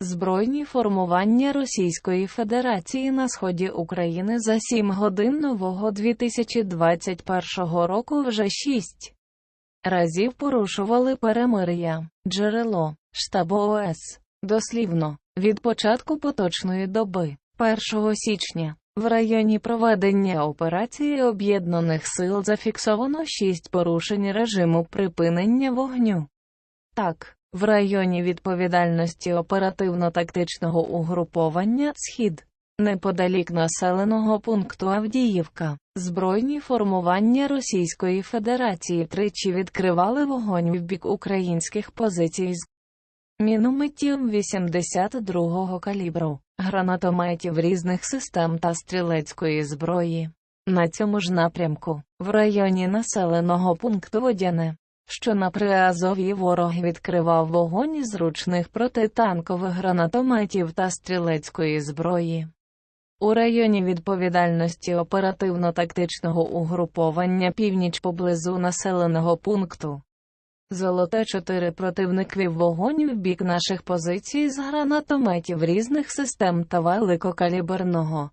Збройні формування Російської Федерації на сході України за 7 годин нового 2021 року вже 6 разів порушували перемир'я. Джерело штаб ООС. Дослівно, від початку поточної доби, 1 січня, в районі проведення операції Об'єднаних сил зафіксовано 6 порушень режиму припинення вогню. Так, в районі відповідальності оперативно-тактичного угруповання «Схід» неподалік населеного пункту Авдіївка, збройні формування Російської Федерації тричі відкривали вогонь в бік українських позицій з мінометів 82-го калібру, гранатометів різних систем та стрілецької зброї. На цьому ж напрямку, в районі населеного пункту Водяне, що на Приазов'ї ворог відкривав вогонь із ручних протитанкових гранатометів та стрілецької зброї. У районі відповідальності оперативно-тактичного угруповання північ поблизу населеного пункту. Золоте 4 противник вів вогонь в бік наших позицій з гранатометів різних систем та великокаліберного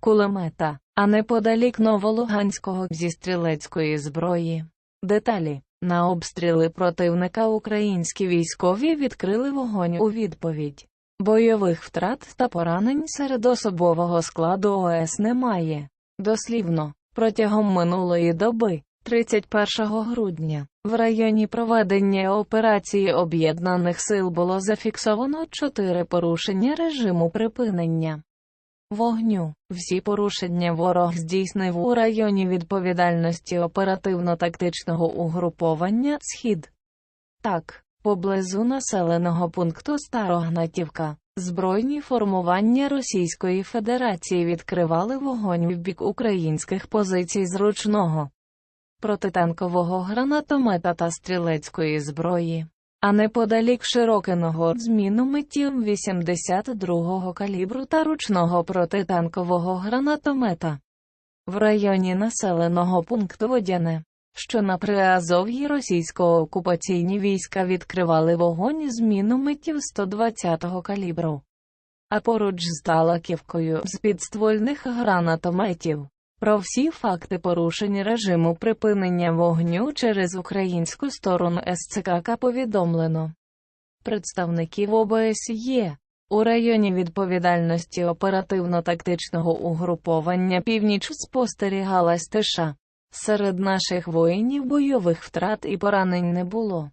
кулемета, а неподалік Новолуганського зі стрілецької зброї. Деталі на обстріли противника українські військові відкрили вогонь у відповідь. Бойових втрат та поранень серед особового складу ОС немає. Дослівно, протягом минулої доби, 31 грудня, в районі проведення операції Об'єднаних сил було зафіксовано 4 порушення режиму припинення вогню. Всі порушення ворог здійснив у районі відповідальності оперативно-тактичного угруповання «Схід». Так, поблизу населеного пункту Старогнатівка, збройні формування Російської Федерації відкривали вогонь в бік українських позицій зручного протитанкового гранатомета та стрілецької зброї. А неподалік Широкиного з мінометів 82-го калібру та ручного протитанкового гранатомета. В районі населеного пункту Водяне, що на Приазов'ї російсько-окупаційні війська відкривали вогонь з мінометів 120-го калібру. А поруч з Талаківкою з підствольних гранатометів. Про всі факти порушень режиму припинення вогню через українську сторону СЦКК повідомлено. Представників ОБСЄ у районі відповідальності оперативно-тактичного угруповання північ спостерігалась тиша. Серед наших воїнів бойових втрат і поранень не було.